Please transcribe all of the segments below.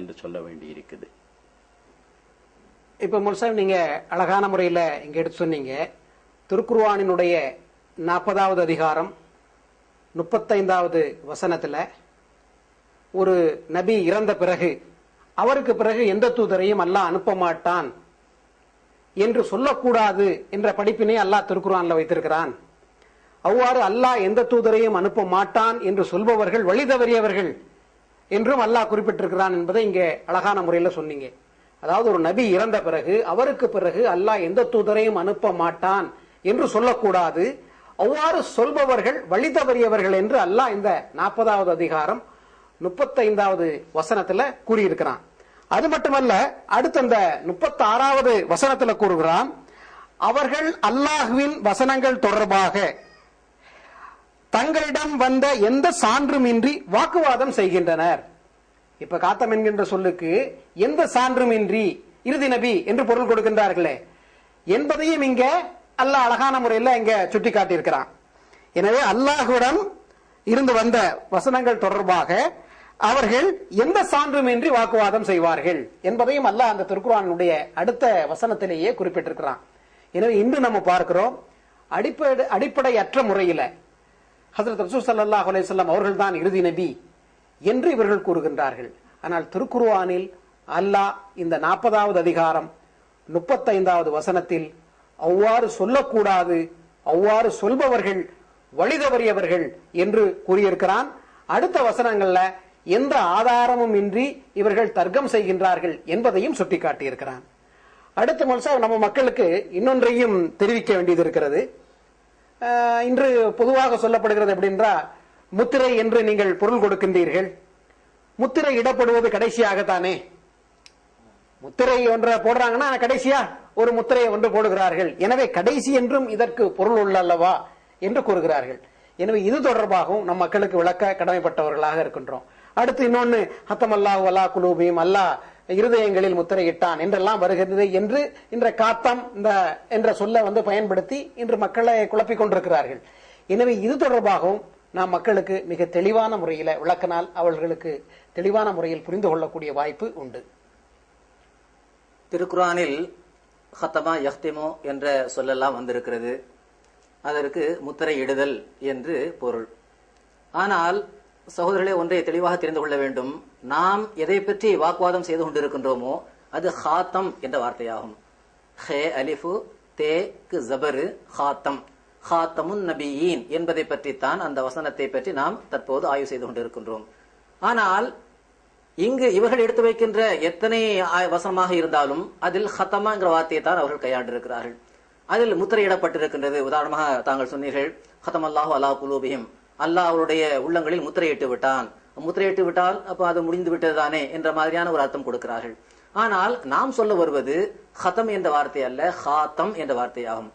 என்று சொல்ல வேண்டியிருக்குது. இப்ப முல்சாப் நீங்க அழகான முறையில இங்க எடுத்து சொன்னீங்க. திருக்குர்வானினுடைய நாற்பதாவது அதிகாரம் முப்பத்தைந்தாவது வசனத்துல ஒரு நபி இறந்த பிறகு அவருக்கு பிறகு எந்த தூதரையும் அல்லாஹ் அனுப்ப மாட்டான் என்று சொல்லக்கூடாது என்ற படிப்பினை அல்லாஹ் திருக்குறான்ல வைத்திருக்கிறான். அவ்வாறு அல்லாஹ் எந்த தூதரையும் அனுப்ப மாட்டான் என்று சொல்பவர்கள் வழி தவறியவர்கள். என்றும் அல்லாஹ் குறிப்பிட்டிருக்கிறான் என்பதை இங்கே அழகான முறையில் சொன்னீங்க. அதாவது ஒரு நபி இறந்த பிறகு அவருக்கு பிறகு அல்லாஹ் எந்த தூதரையும் அனுப்ப மாட்டான் என்று சொல்லக்கூடாது. அவ்வாறு சொல்பவர்கள் வழி தவறியவர்கள் என்று அல்லாஹ் இந்த நாற்பதாவது அதிகாரம் முப்பத்தைந்தாவது வசனத்துல கூறியிருக்கிறான். அது மட்டுமல்ல அடுத்த அந்த முப்பத்தி ஆறாவது வசனத்துல கூறுகிறான் அவர்கள் அல்லாஹுவின் வசனங்கள் தொடர்பாக தங்களிடம் வந்த எந்த சான்றுமின்றி வாக்குவாதம் செய்கின்றனர். இப்ப காத்தம் என்கின்ற சொல்லுக்கு எந்த சான்றுமின்றி இறுதி நபி என்று பொருள் கொடுக்கின்றார்களே. என்பதையும் இங்க அல்லாஹ் அழகான முறையில் இங்க சுட்டி காட்டியிருக்கிறான் எனவே அல்லாஹுடன் இருந்து வந்த வசனங்கள் தொடர்பாக அவர்கள் எந்த சான்றுமின்றி வாக்குவாதம் செய்வார்கள் என்பதையும் அல்லாஹ் அந்த திருக்குறானுடைய அடுத்த வசனத்திலேயே குறிப்பிட்டிருக்கிறான். எனவே இன்று நம்ம பார்க்கிறோம் அடிப்படை அடிப்படையற்ற முறையில ஹசரத் ரசூ சல்லாஹ் அலையம் அவர்கள் தான் இறுதி நபி என்று இவர்கள் கூறுகின்றார்கள். ஆனால் திருக்குருவானில் அல்லாஹ் இந்த நாற்பதாவது அதிகாரம் முப்பத்தைந்தாவது வசனத்தில் அவ்வாறு சொல்லக்கூடாது அவ்வாறு சொல்பவர்கள் வழிதவறியவர்கள் என்று கூறியிருக்கிறான். அடுத்த வசனங்கள்ல எந்த ஆதாரமும் இன்றி இவர்கள் தர்க்கம் செய்கின்றார்கள் என்பதையும் சுட்டிக்காட்டியிருக்கிறான். அடுத்த மனுஷா நம்ம மக்களுக்கு இன்னொன்றையும் தெரிவிக்க வேண்டியது இருக்கிறது. இன்று பொதுவாக சொல்லப்படுகிறது அப்படின்றா முத்திரை என்று நீங்கள் பொருள் கொடுக்கின்றீர்கள். முத்திரை இடப்படுவது கடைசியாகத்தானே? முத்திரை ஒன்றை போடுறாங்கன்னா கடைசியா ஒரு முத்திரையை ஒன்று போடுகிறார்கள். எனவே கடைசி என்றும் இதற்கு பொருள் உள்ள அல்லவா என்று கூறுகிறார்கள். எனவே இது தொடர்பாகவும் நம் மக்களுக்கு விளக்க கடமைப்பட்டவர்களாக இருக்கின்றோம். அடுத்து இன்னொன்னு ஹத்தமல்லாஹு அலா குலூபியும் அல்லாஹ் இருதயங்களில் முத்திரையிட்டான் என்றெல்லாம் வருகிறது என்று இன்ற காத்தம் இந்த என்ற சொல்ல வந்து பயன்படுத்தி இன்று மக்களை குழப்பிக் கொண்டிருக்கிறார்கள். எனவே இது தொடர்பாகவும் நாம் மக்களுக்கு மிக தெளிவான முறையில் விளக்கினால் அவர்களுக்கு தெளிவான முறையில் புரிந்து கொள்ளக்கூடிய வாய்ப்பு உண்டு. திருக்குரானில் ஹத்தமா யஹ்திமோ என்ற சொல்லெல்லாம் வந்திருக்கிறது. அதற்கு முத்திரையிடுதல் என்று பொருள். ஆனால் சகோதரர்களே ஒன்றை தெளிவாக தெரிந்து கொள்ள வேண்டும். நாம் எதை பற்றி வாக்குவாதம் செய்து கொண்டிருக்கின்றோமோ அது ஹாத்தம் என்ற வார்த்தையாகும். ஹே அலிஃபு தே கு ஜபரு ஹாத்தம். ஹாத்தமுன் நபியீன் என்பதை பற்றித்தான் அந்த வசனத்தை பற்றி நாம் தற்போது ஆய்வு செய்து கொண்டிருக்கின்றோம். ஆனால் இங்கு இவர்கள் எடுத்து வைக்கின்ற எத்தனை ஆ- வசனமாக இருந்தாலும் அதில் ஹத்தமா என்கிற வார்த்தையை தான் அவர்கள் கையாண்டிருக்கிறார்கள். அதில் முத்திரையிடப்பட்டிருக்கின்றது. உதாரணமாக தாங்கள் சொன்னீர்கள் ஹத்தம் அல்லாஹு அலா குலூபியும் அல்லாஹ் அவருடைய உள்ளங்களில் முத்திரையிட்டு விட்டான். முத்திரையிட்டு விட்டால் அப்ப அது முடிந்து விட்டதுதானே என்ற மாதிரியான ஒரு அர்த்தம் கொடுக்கிறார்கள். ஆனால் நாம் சொல்ல வருவது ஹதம் என்ற வார்த்தை அல்ல ஹாத்தம் என்ற வார்த்தையாகும்.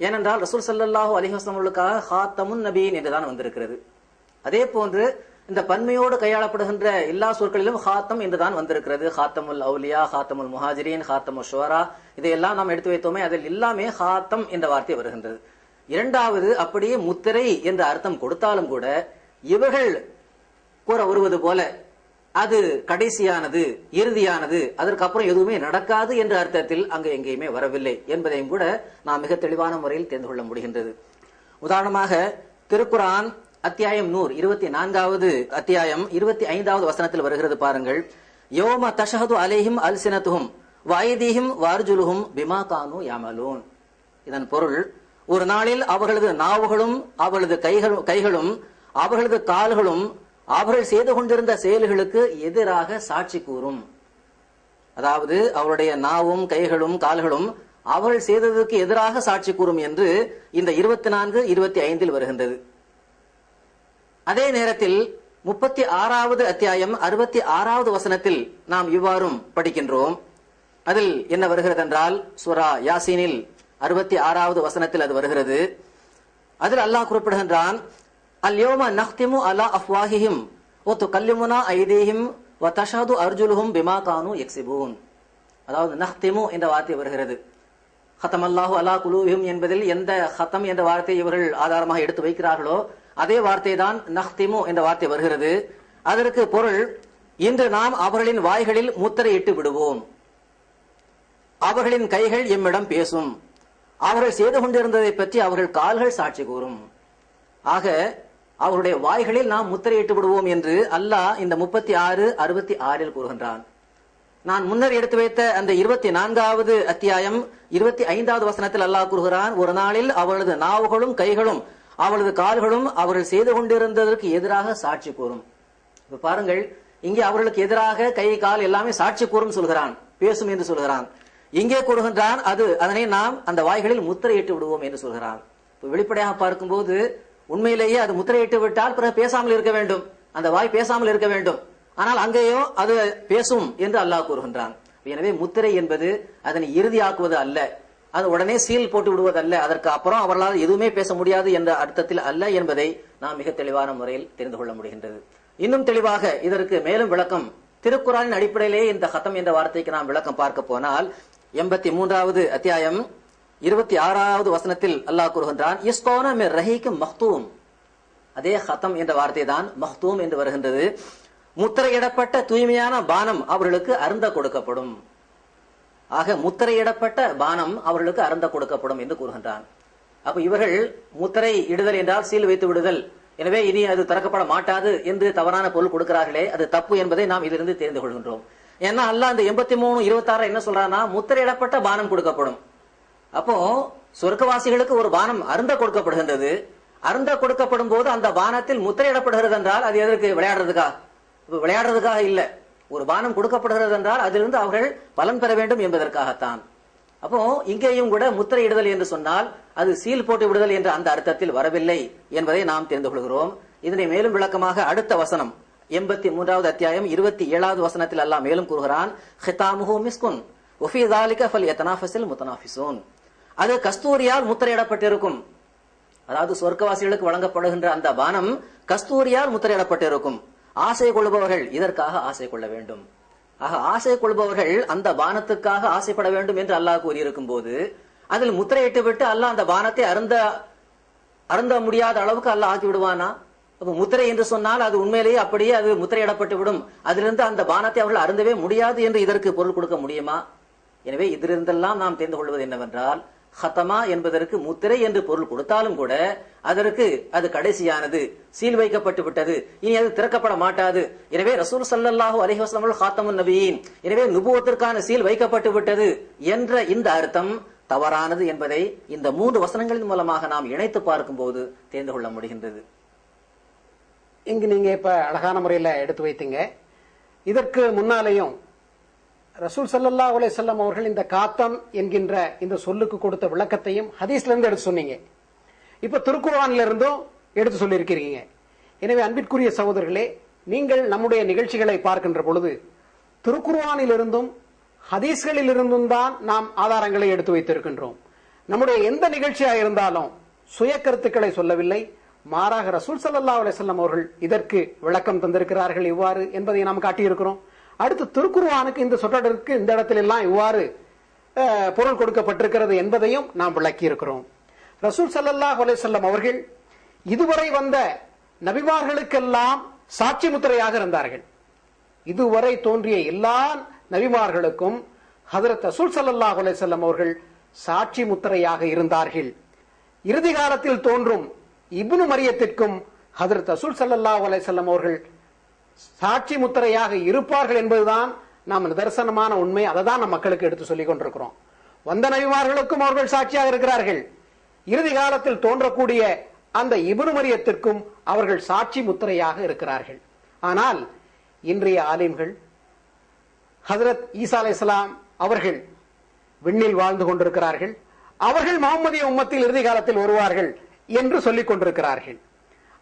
ஏனென்றால் ரசூல் சல்லாஹூ அலைஹி வஸல்லம் அவர்களுக்காக ஹாத்தமுன் நபீன் என்றுதான் வந்திருக்கிறது. அதே போன்று இந்த பன்மையோடு கையாளப்படுகின்ற எல்லா சொற்களிலும் ஹாத்தம் என்றுதான் வந்திருக்கிறது. ஹாத்தமுல் அவுலியா ஹாத்தமுல் முஹாஜிரின் ஹாத்தமுல் ஷுவரா இதையெல்லாம் நாம் எடுத்து வைத்தோமே அதில் எல்லாமே ஹாத்தம் என்ற வார்த்தை வருகின்றது. இரண்டாவது அப்படியே முத்திரை என்ற அர்த்தம் கொடுத்தாலும் கூட இவர்கள் கூற வருவது போல அது கடைசியானது இறுதியானது அதற்கப்புறம் எதுவுமே நடக்காது என்ற அர்த்தத்தில் அங்கு எங்கேயுமே வரவில்லை என்பதையும் கூட நாம் மிக தெளிவான முறையில் தெரிந்து கொள்ள முடிகின்றது. உதாரணமாக திருக்குரான் அத்தியாயம் நூறு இருபத்தி நான்காவது அத்தியாயம் இருபத்தி ஐந்தாவது வசனத்தில் வருகிறது பாருங்கள். யோம தஷஹது அலேஹிம் அல்சினத்துஹும் வயதீஹிம் வார்ஜுலுஹும் பிமா கானு யாமலூன். இதன் பொருள் ஒரு நாளில் அவர்களது நாவுகளும் அவர்களது கைகள் கைகளும் அவர்களது கால்களும் அவர்கள் செய்து கொண்டிருந்த செயல்களுக்கு எதிராக சாட்சி கூறும். அதாவது அவருடைய நாவும் கைகளும் கால்களும் அவர்கள் செய்ததற்கு எதிராக சாட்சி கூறும் என்று இந்த இருபத்தி நான்கு இருபத்தி ஐந்தில் வருகின்றது. அதே நேரத்தில் முப்பத்தி ஆறாவது அத்தியாயம் அறுபத்தி ஆறாவது வசனத்தில் நாம் இவ்வாறும் படிக்கின்றோம். அதில் என்ன வருகிறது என்றால் சுரா யாசீனில் அறுபத்தி ஆறாவது வசனத்தில் அது வருகிறது. அதில் அல்லாஹ் குறிப்பிடுகின்றான் அல்யோம நஹ்திமு அலா அஃப்வாஹிஹிம் ஒ துகல்லிமுனா ஐதீஹிம் வ தஷாது அர்ஜுலுஹும் பிமா கானு எக்ஸிபூன் அதாவது நஹ்திமு என்ற வார்த்தை வருகிறது. ஹத்தம் அல்லாஹு அலா குலூஹிம் என்பதில் எந்த ஹத்தம் என்ற வார்த்தையை இவர்கள் ஆதாரமாக எடுத்து வைக்கிறார்களோ அதே வார்த்தை தான் நஹ்திமு என்ற வார்த்தை வருகிறது. அதற்கு பொருள் இன்று நாம் அவர்களின் வாய்களில் முத்திரையிட்டு விடுவோம். அவர்களின் கைகள் எம்மிடம் பேசும். அவர்கள் செய்து கொண்டிருந்ததை பற்றி அவர்கள் கால்கள் சாட்சி கூறும். ஆக அவருடைய வாய்களில் நாம் முத்திரையிட்டு விடுவோம் என்று அல்லாஹ் இந்த முப்பத்தி ஆறு அறுபத்தி ஆறில் கூறுகின்றான். நான் முன்னர் எடுத்து வைத்த அந்த இருபத்தி நான்காவது அத்தியாயம் இருபத்தி ஐந்தாவது வசனத்தில் அல்லாஹ் கூறுகிறான் ஒரு நாளில் அவளது நாவுகளும் கைகளும் அவளது கால்களும் அவர்கள் செய்து கொண்டிருந்ததற்கு எதிராக சாட்சி கூறும். இப்ப பாருங்கள் இங்கே அவர்களுக்கு எதிராக கை கால் எல்லாமே சாட்சி கூறும் சொல்கிறான் பேசும் என்று சொல்கிறான். இங்கே கூறுகின்றான் அது அதனை நாம் அந்த வாய்களில் முத்திரையிட்டு விடுவோம் என்று சொல்கிறான். வெளிப்படையாக பார்க்கும்போது உண்மையிலேயே அது முத்திரையிட்டு விட்டால் பிறகு பேசாமல் இருக்க வேண்டும். அந்த வாய் பேசாமல் இருக்க வேண்டும். ஆனால் அங்கேயோ அது பேசும் என்று அல்லாஹ் கூறுகின்றான். எனவே முத்திரை என்பது அதனை இறுதியாக்குவது அல்ல. அது உடனே சீல் போட்டு விடுவதல்ல அதற்கு அப்புறம் அவர்களால் எதுவுமே பேச முடியாது என்ற அர்த்தத்தில் அல்ல என்பதை நாம் மிக தெளிவான முறையில் தெரிந்து கொள்ள முடிகின்றது. இன்னும் தெளிவாக இதற்கு மேலும் விளக்கம். திருக்குறானின் அடிப்படையிலேயே இந்த ஹத்தம் என்ற வார்த்தைக்கு நாம் விளக்கம் பார்க்க போனால் எண்பத்தி மூன்றாவது அத்தியாயம் இருபத்தி ஆறாவது வசனத்தில் அல்லாஹ் கூறுகின்றான் இஸ்கோன மிர் ரஹீக்கு மஹ்தூம் அதே ஹத்தம் என்ற வார்த்தை தான் மஹ்தூம் என்று வருகின்றது. முத்திரையிடப்பட்ட தூய்மையான பானம் அவர்களுக்கு அருந்த கொடுக்கப்படும். ஆக முத்திரையிடப்பட்ட பானம் அவர்களுக்கு அருந்த கொடுக்கப்படும் என்று கூறுகின்றான். அப்ப இவர்கள் முத்திரை இடுதல் என்றால் சீல் வைத்து விடுதல். எனவே இனி அது திறக்கப்பட மாட்டாது என்று தவறான பொருள் கொடுக்கிறார்களே அது தப்பு என்பதை நாம் இதிலிருந்து தெரிந்து கொள்கின்றோம். ஏன்னா அல்லாஹ் இந்த எண்பத்தி மூணு இருபத்தாறு என்ன சொல்றான்னா முத்திரையிடப்பட்ட பானம் கொடுக்கப்படும். அப்போ சொர்க்கவாசிகளுக்கு ஒரு பானம் அருந்த கொடுக்கப்படுகின்றது. அருந்த கொடுக்கப்படும் போது அந்த பானத்தில் முத்திரையிடப்படுகிறது என்றால் அது எதற்கு? விளையாடுறதுக்கா? விளையாடுறதுக்காக இல்ல. ஒரு பானம் கொடுக்கப்படுகிறது என்றால் அதிலிருந்து அவர்கள் பலன் பெற வேண்டும் என்பதற்காகத்தான். அப்போ இங்கேயும் கூட முத்திரையிடுதல் என்று சொன்னால் அது சீல் போட்டு விடுதல் என்ற அந்த அர்த்தத்தில் வரவில்லை என்பதை நாம் தெரிந்து கொள்கிறோம். இதனை மேலும் விளக்கமாக அடுத்த வசனம். எண்பத்தி மூன்றாவது அத்தியாயம் இருபத்தி ஏழாவது வசனத்தில் அல்லாஹ் மேலும் கூறுகிறான் ஹிதாமுஹு மிஸ்குன் ஒஃபி தாலிக ஃபல் யத்தனாஃபிஸில் முத்தனாஃபிசூன் அது கஸ்தூரியால் முத்திரையிடப்பட்டிருக்கும். அதாவது சொர்க்கவாசிகளுக்கு வழங்கப்படுகின்ற அந்த பானம் கஸ்தூரியால் முத்திரையிடப்பட்டிருக்கும். ஆசை கொள்பவர்கள் இதற்காக ஆசை கொள்ள வேண்டும். ஆக ஆசை கொள்பவர்கள் அந்த பானத்துக்காக ஆசைப்பட வேண்டும் என்று அல்லாஹ் கூறியிருக்கும் போது அதில் முத்திரையிட்டு விட்டு அல்லாஹ் அந்த பானத்தை அருந்த அருந்த முடியாத அளவுக்கு அல்லாஹ் ஆக்கி விடுவானா? முத்திரை என்று சொன்னால் அது உண்மையிலேயே அப்படியே அது முத்திரையிடப்பட்டு விடும். அதிலிருந்து அந்த பானத்தை அவர்கள் அருந்தவே முடியாது என்று இதற்கு பொருள் கொடுக்க முடியுமா? எனவே இதிலிருந்தெல்லாம் நாம் தெரிந்து கொள்வது என்னவென்றால் ஹத்தமா என்பதற்கு முத்திரை என்று பொருள் கொடுத்தாலும் கூட அதற்கு அது கடைசியானது சீல் வைக்கப்பட்டு விட்டது. இனி அது திறக்கப்பட மாட்டாது. எனவே ரசூல் சல்லல்லாஹு அலைஹி வஸல்லம் ஹாத்தமுன் நபியின். எனவே நுபுவத்திற்கான சீல் வைக்கப்பட்டு விட்டது என்ற இந்த அர்த்தம் தவறானது என்பதை இந்த மூன்று வசனங்களின் மூலமாக நாம் இணைத்து பார்க்கும் போது தெரிந்து கொள்ள முடிகின்றது. இங்கு நீங்க இப்ப அழகான முறையில் எடுத்து வைத்தீங்க. இதற்கு முன்னாலேயும் ரசூல் சல்லல்லா அலைஹிஸ்ஸலாம் அவர்கள் இந்த காத்தம் என்கின்ற இந்த சொல்லுக்கு கொடுத்த விளக்கத்தையும் ஹதீஸ்ல இருந்து எடுத்து சொன்னீங்க. இப்ப திருக்குர்ஆன்ல இருந்தும் எடுத்து சொல்லியிருக்கிறீங்க. எனவே அன்பிற்குரிய சகோதரர்களே நீங்கள் நம்முடைய நிகழ்ச்சிகளை பார்க்கின்ற பொழுது திருக்குர்ஆனில் ஹதீஸ்களிலிருந்தும் தான் நாம் ஆதாரங்களை எடுத்து வைத்திருக்கின்றோம். நம்முடைய எந்த நிகழ்ச்சியாக இருந்தாலும் சுய கருத்துக்களை சொல்லவில்லை மாறாக ரசூல் சல்லா அலிசல்லாம் அவர்கள் இதற்கு விளக்கம் தந்திருக்கிறார்கள் இவ்வாறு என்பதை நாம் காட்டியிருக்கிறோம். அடுத்து திருக்குருவானுக்கு இந்த சொற்றொடருக்கு இந்த இடத்துல எல்லாம் இவ்வாறு பொருள் கொடுக்கப்பட்டிருக்கிறது என்பதையும் நாம் விளக்கி இருக்கிறோம் ரசூல் சல்லல்லாஹ் அலிசல்லம் அவர்கள் இதுவரை வந்த நபிமார்களுக்கெல்லாம் சாட்சி முத்திரையாக இருந்தார்கள். இதுவரை தோன்றிய எல்லா நபிமார்களுக்கும் ஹதரத் ரசூல் ஸல்லல்லாஹு அலிசல்லம் அவர்கள் சாட்சி முத்திரையாக இருந்தார்கள். இறுதி காலத்தில் தோன்றும் இப்னு மரியத்திற்கும் ஹதரத் அசுல் சல்லா அலைசல்லம் அவர்கள் சாட்சி முத்திரையாக இருப்பார்கள் என்பதுதான் நாம் நிதர்சனமான உண்மை. அதை தான் நம் மக்களுக்கு எடுத்து சொல்லிக் கொண்டிருக்கிறோம். வந்த நபிமார்களுக்கும் அவர்கள் சாட்சியாக இருக்கிறார்கள். இறுதி காலத்தில் தோன்றக்கூடிய அந்த இபுனு மரியத்திற்கும் அவர்கள் சாட்சி முத்திரையாக இருக்கிறார்கள். ஆனால் இன்றைய ஆலிம்கள் ஹசரத் ஈசா அலைஹிஸ்ஸலாம் அவர்கள் விண்ணில் வாழ்ந்து கொண்டிருக்கிறார்கள். அவர்கள் முகமதிய உம்மத்தில் இறுதி காலத்தில் வருவார்கள். என்று சொல்லிக் கொண்டிருக்கிறார்கள்.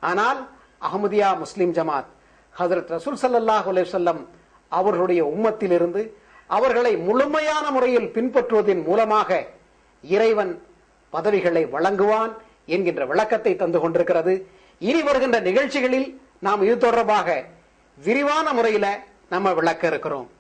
ஆனால் அகமதியா முஸ்லிம் ஜமாத் ஹசரத் ரசூல் சல்லாஹ் அலுவலம் அவர்களுடைய உம்மத்திலிருந்து அவர்களை முழுமையான முறையில் பின்பற்றுவதன் மூலமாக இறைவன் பதவிகளை வழங்குவான் என்கின்ற விளக்கத்தை தந்து கொண்டிருக்கிறது. இனி வருகின்ற நிகழ்ச்சிகளில் நாம் இது தொடர்பாக விரிவான முறையில் நம்ம விளக்க இருக்கிறோம்.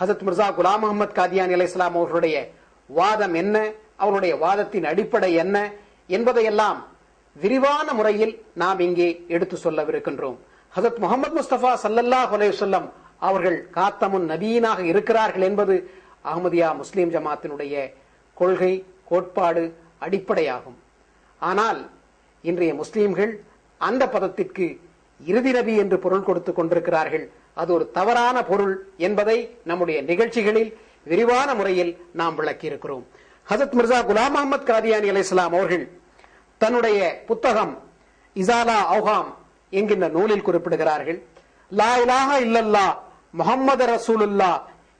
ஹசத் மிர்சா குலாம் முகமது காதியான் அலி இஸ்லாம் அவர்களுடைய வாதம் என்ன? அவருடைய வாதத்தின் அடிப்படை என்ன? என்பதையெல்லாம் விரிவான முறையில் நாம் இங்கே எடுத்து சொல்லவிருக்கின்றோம். ஹசத் முகமது முஸ்தபா சல்லல்லா அலைஹி அவர்கள் காத்தமுன் நபீனாக இருக்கிறார்கள் என்பது அகமதியா முஸ்லீம் ஜமாத்தினுடைய கொள்கை கோட்பாடு அடிப்படையாகும். ஆனால் இன்றைய முஸ்லீம்கள் அந்த பதத்திற்கு இறுதி நபி என்று பொருள் கொடுத்துக் கொண்டிருக்கிறார்கள். அது ஒரு தவறான பொருள் என்பதை நம்முடைய நிகழ்ச்சிகளில் விரிவான முறையில் நாம் விளக்கியிருக்கிறோம். ஹசத் மிர்சா குலாம் அஹமத் காதியானி அலைஹிஸ்ஸலாம் அவர்கள் தன்னுடைய புத்தகம் இசாலா அவுகாம் என்கின்ற நூலில் குறிப்பிடுகிறார்கள். லா இலாக இல்லல்லா முகம்மது ரசூலுல்லா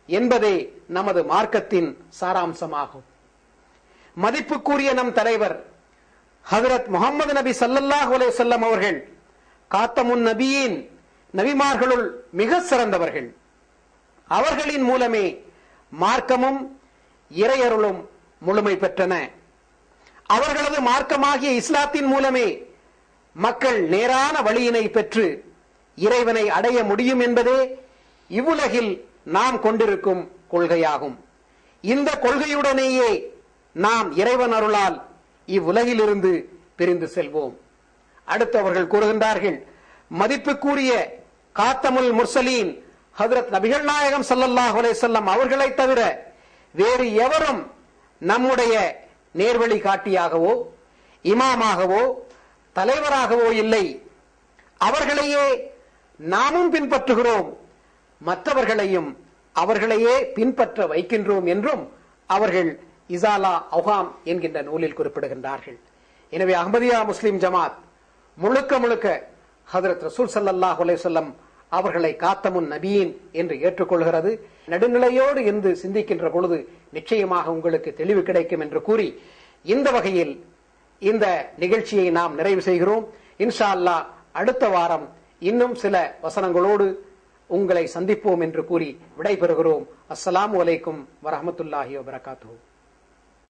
என்பதே நமது மார்க்கத்தின் சாராம்சமாகும். மதிப்புக்குரிய நம் தலைவர் ஹதரத் முகமது நபி சல்லல்லாஹ் அலைஹி அவர்கள் காத்தமுன் நபியின் நபிமார்களுள் மிக சிறந்தவர்கள். அவர்களின் மூலமே மார்க்கமும் இறையருளும் முழுமை பெற்றன. அவர்களது மார்க்கமாகிய இஸ்லாத்தின் மூலமே மக்கள் நேரான வழியினை பெற்று இறைவனை அடைய முடியும் என்பதே இவ்வுலகில் நாம் கொண்டிருக்கும் கொள்கையாகும். இந்த கொள்கையுடனேயே நாம் இறைவன் அருளால் இவ்வுலகிலிருந்து பிரிந்து செல்வோம். அடுத்து அவர்கள் கூறுகின்றார்கள் மதிப்புக்குரிய காத்தமுல் முர்சலீன் ஹதரத் நபிகள் நாயகம் சல்லல்லாஹ் அலே செல்லம் அவர்களை தவிர வேறு எவரும் நம்முடைய நேர்வழி காட்டியாகவோ இமாமாகவோ தலைவராகவோ இல்லை. அவர்களையே நாமும் பின்பற்றுகிறோம். மற்றவர்களையும் அவர்களையே பின்பற்ற வைக்கின்றோம் என்றும் அவர்கள் இசாலா அவுகாம் என்கின்ற நூலில் குறிப்பிடுகின்றார்கள். எனவே அஹ்மதியா முஸ்லிம் ஜமாத் முழுக்க முழுக்க ஹதரத் ரசூல் சல்லாஹ் அலைஹி அவர்களை காத்தமுன் நபியின் என்று ஏற்றுக்கொள்கிறது. நடுநிலையோடு இருந்து சிந்திக்கின்ற பொழுது நிச்சயமாக உங்களுக்கு தெளிவு கிடைக்கும் என்று கூறி இந்த வகையில் இந்த நிகழ்ச்சியை நாம் நிறைவு செய்கிறோம். இன்ஷா அல்லாஹ் அடுத்த வாரம் இன்னும் சில வசனங்களோடு உங்களை சந்திப்போம் என்று கூறி விடைபெறுகிறோம். அஸ்லாம் வலைக்கும் வரமத்துல்லாஹி வபரகாத்துஹு.